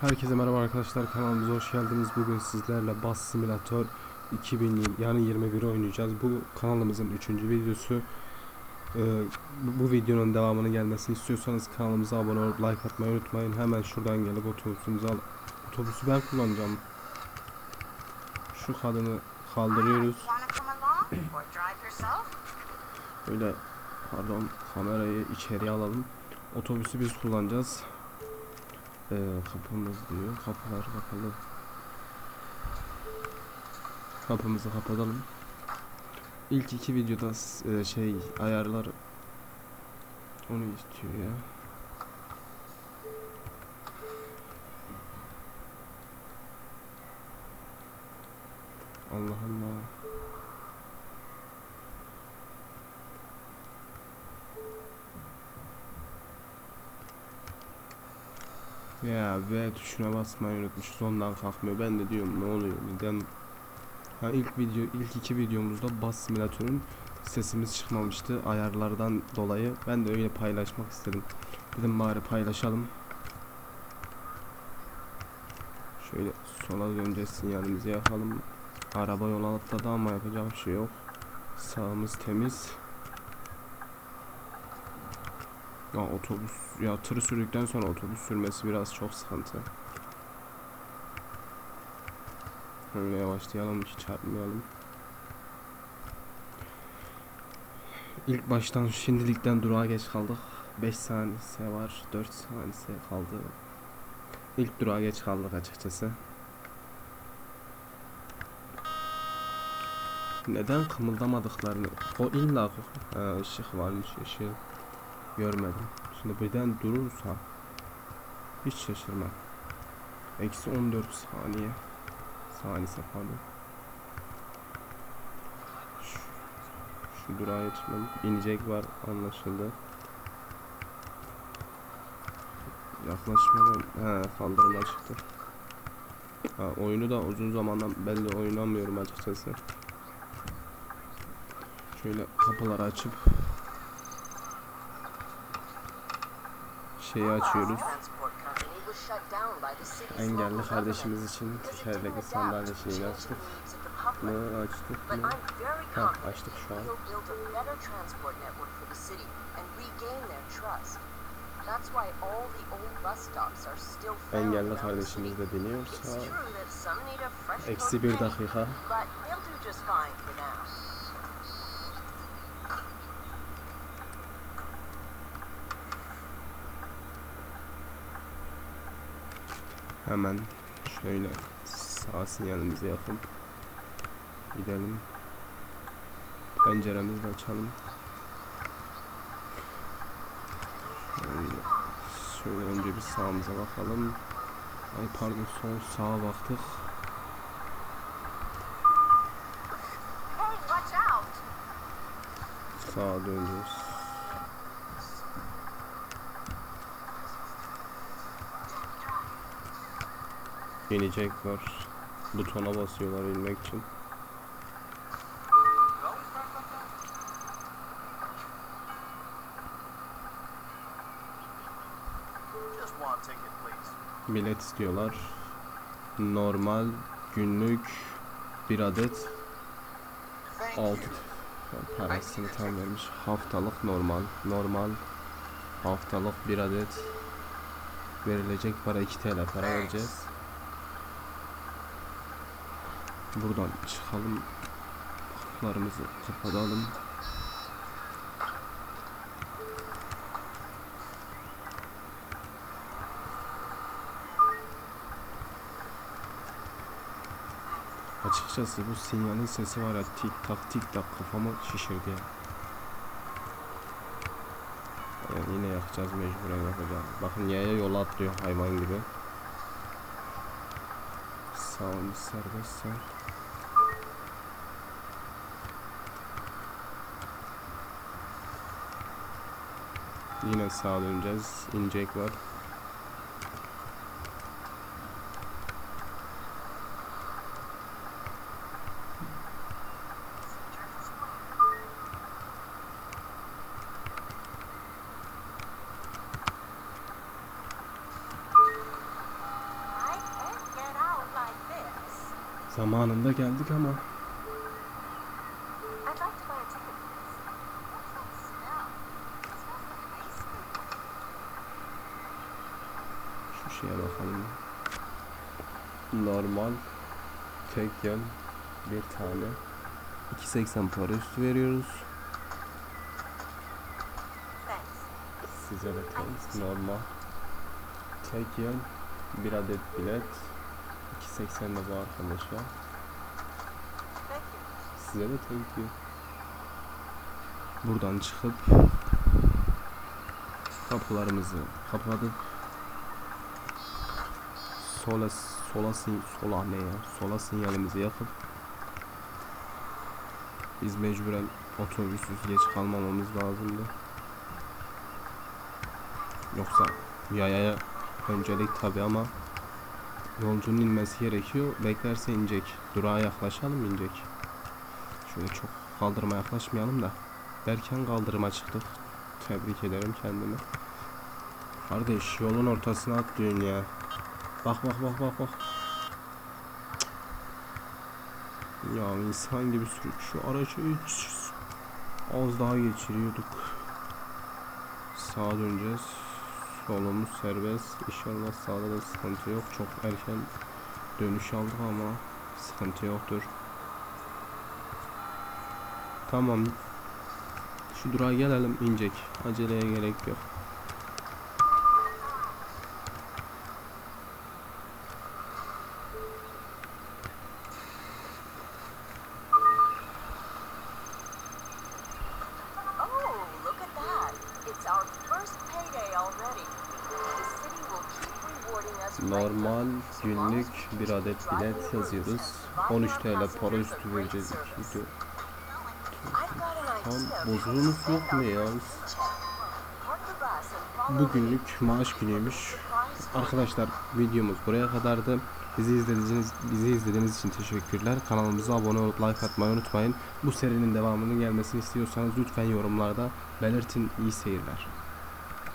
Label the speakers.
Speaker 1: Herkese merhaba arkadaşlar kanalımıza hoş geldiniz. Bugün sizlerle Bus Simulator 2000 yani 21 oynayacağız. Bu kanalımızın 3. videosu. Ee, bu, videonun devamının gelmesini istiyorsanız kanalımıza abone olup like atmayı unutmayın. Hemen şuradan gelip otobüsümüzü al. Otobüsü ben kullanacağım. Şu kadını kaldırıyoruz. Böyle pardon kamerayı içeriye alalım. Otobüsü biz kullanacağız. Ee, kapımız diyor. Kapılar kapalı. Kapımızı kapatalım. İlk iki videoda e, şey ayarlar onu istiyor ya. Allah Allah. Ya V tuşuna basmayı unutmuşuz ondan kalkmıyor. Ben de diyorum ne oluyor neden? Ha ilk video ilk iki videomuzda bas simülatörün sesimiz çıkmamıştı ayarlardan dolayı. Ben de öyle paylaşmak istedim. Dedim bari paylaşalım. Şöyle sola döneceğiz sinyalimizi yakalım. Araba yol atladı ama yapacak bir şey yok. Sağımız temiz. Ya otobüs ya tır sürdükten sonra otobüs sürmesi biraz çok sıkıntı. Öyle yavaşlayalım ki çarpmayalım. İlk baştan şimdilikten durağa geç kaldık. 5 saniyesi var, 4 saniyesi kaldı. İlk durağa geç kaldık açıkçası. Neden kımıldamadıklarını o illa ışık varmış ışığı görmedim. Şimdi birden durursa hiç şaşırmam. Eksi 14 saniye. Saniyesi pardon. Şu, şu durağa geçmem. İnecek var anlaşıldı. Yaklaşmadan he kaldırıma çıktı. Ha, oyunu da uzun zamandan belli oynamıyorum açıkçası. Şöyle kapıları açıp
Speaker 2: the city's
Speaker 1: Engelli kardeşimiz için tekerlekli sandalye şeyini açtık. Ne açtık mı? Ha açtık şu an.
Speaker 2: we'll build a better transport network for
Speaker 1: Hemen şöyle sağ sinyalimizi yapıp gidelim. Penceremizi de açalım. Şöyle, şöyle önce bir sağımıza bakalım. Ay pardon sol sağa baktık. Sağa dönüyoruz. İnecek var. Butona basıyorlar inmek için. Bilet istiyorlar. Normal günlük bir adet
Speaker 3: Thank
Speaker 1: 6
Speaker 3: you.
Speaker 1: parasını tam vermiş. Haftalık normal. Normal haftalık bir adet verilecek para 2 TL para vereceğiz. Buradan çıkalım. Kapılarımızı kapatalım. Açıkçası bu sinyalin sesi var ya tik tak tik tak kafamı şişirdi ya. Yani yine yakacağız mecburen yapacağım. Bakın yaya yola atlıyor hayvan gibi. Sağımız serbestse. Yine sağa döneceğiz. İnecek var.
Speaker 4: Like ice cream.
Speaker 1: şu şeye bakalım. Normal tek bir tane 2.80 para üstü veriyoruz. Size de normal tek bir adet bilet 2.80 de bu
Speaker 4: you.
Speaker 1: Size de thank you. Buradan çıkıp kapılarımızı kapadık. Sola sola sola ne ya? Sola sinyalimizi yakıp biz mecburen otobüsüz geç kalmamamız lazımdı. Yoksa yayaya öncelik tabi ama yolcunun inmesi gerekiyor. Beklerse inecek. Durağa yaklaşalım inecek. Şöyle çok kaldırıma yaklaşmayalım da. Derken kaldırıma çıktık. Tebrik ederim kendimi. Kardeş yolun ortasına atlıyorsun ya. Bak bak bak bak bak. Ya insan gibi sür. Şu aracı hiç az daha geçiriyorduk. Sağa döneceğiz. Solumuz serbest. İnşallah sağda da sıkıntı yok. Çok erken dönüş aldık ama sıkıntı yoktur. Tamam. Şu durağa gelelim inecek. Aceleye gerek yok. Normal günlük bir adet bilet yazıyoruz.
Speaker 2: routes and
Speaker 1: 13
Speaker 2: providing our
Speaker 1: TL para üstü vereceğiz Tam
Speaker 2: to
Speaker 1: yok mu ya? Bugünlük maaş günüymüş. Arkadaşlar videomuz buraya kadardı. Bizi izlediğiniz bizi izlediğiniz için teşekkürler. Kanalımıza abone olup like atmayı unutmayın. Bu serinin devamının gelmesini istiyorsanız lütfen yorumlarda belirtin. İyi seyirler.